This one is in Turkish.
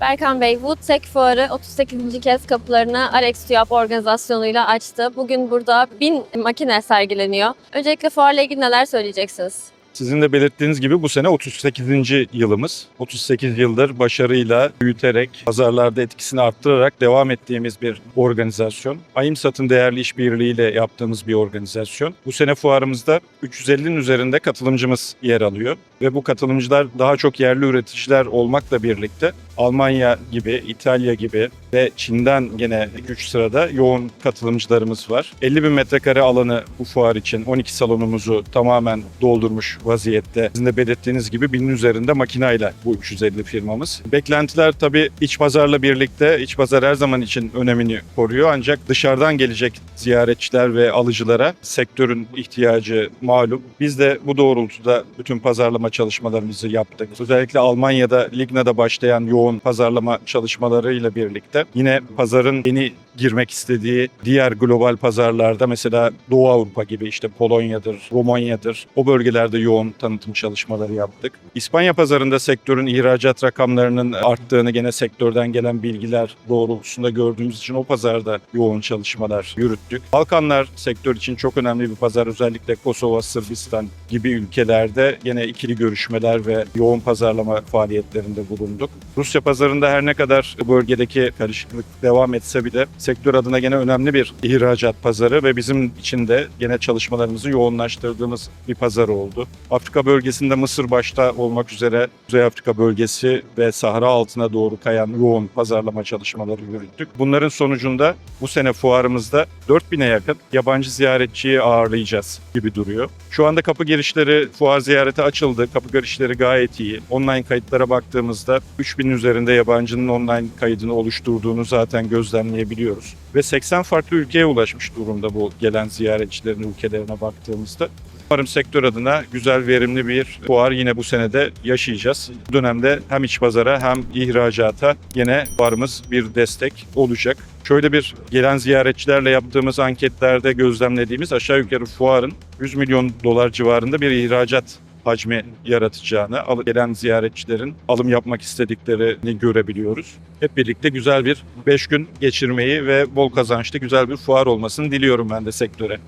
Berkan Bey, Woodtech Fuarı 38. kez kapılarını Alex TÜYAP organizasyonuyla açtı. Bugün burada bin makine sergileniyor. Öncelikle fuarla ilgili neler söyleyeceksiniz? Sizin de belirttiğiniz gibi bu sene 38. yılımız. 38 yıldır başarıyla büyüterek, pazarlarda etkisini arttırarak devam ettiğimiz bir organizasyon. AIMSAT'ın değerli işbirliğiyle yaptığımız bir organizasyon. Bu sene fuarımızda 350'nin üzerinde katılımcımız yer alıyor. Ve bu katılımcılar daha çok yerli üreticiler olmakla birlikte Almanya gibi, İtalya gibi ve Çin'den gene 2-3 sırada yoğun katılımcılarımız var. 50 bin metrekare alanı bu fuar için 12 salonumuzu tamamen doldurmuş vaziyette. Sizin de belirttiğiniz gibi binin üzerinde makinayla bu 350 firmamız. Beklentiler tabii iç pazarla birlikte, iç pazar her zaman için önemini koruyor. Ancak dışarıdan gelecek ziyaretçiler ve alıcılara sektörün ihtiyacı malum. Biz de bu doğrultuda bütün pazarlama çalışmalarımızı yaptık. Özellikle Almanya'da Ligna'da başlayan yoğun pazarlama çalışmalarıyla birlikte yine pazarın yeni girmek istediği diğer global pazarlarda mesela Doğu Avrupa gibi işte Polonya'dır, Romanya'dır o bölgelerde yoğun tanıtım çalışmaları yaptık. İspanya pazarında sektörün ihracat rakamlarının arttığını gene sektörden gelen bilgiler doğrultusunda gördüğümüz için o pazarda yoğun çalışmalar yürüttük. Balkanlar sektör için çok önemli bir pazar özellikle Kosova, Sırbistan gibi ülkelerde gene ikili görüşmeler ve yoğun pazarlama faaliyetlerinde bulunduk. Rusya pazarında her ne kadar bölgedeki karışıklık devam etse bile sektör adına gene önemli bir ihracat pazarı ve bizim için de gene çalışmalarımızı yoğunlaştırdığımız bir pazar oldu. Afrika bölgesinde Mısır başta olmak üzere Kuzey Afrika bölgesi ve Sahra altına doğru kayan yoğun pazarlama çalışmaları yürüttük. Bunların sonucunda bu sene fuarımızda 4000'e yakın yabancı ziyaretçiyi ağırlayacağız gibi duruyor. Şu anda kapı girişleri fuar ziyareti açıldı. Kapı girişleri gayet iyi. Online kayıtlara baktığımızda 3000 üzerinde yabancının online kaydını oluşturduğunu zaten gözlemleyebiliyoruz. Ve 80 farklı ülkeye ulaşmış durumda bu gelen ziyaretçilerin ülkelerine baktığımızda. Umarım sektör adına güzel, verimli bir fuar yine bu senede yaşayacağız. Bu dönemde hem iç pazara hem ihracata yine fuarımız bir destek olacak. Şöyle bir gelen ziyaretçilerle yaptığımız anketlerde gözlemlediğimiz aşağı yukarı fuarın 100 milyon dolar civarında bir ihracat hacmi yaratacağını, gelen ziyaretçilerin alım yapmak istediklerini görebiliyoruz. Hep birlikte güzel bir 5 gün geçirmeyi ve bol kazançlı güzel bir fuar olmasını diliyorum ben de sektöre.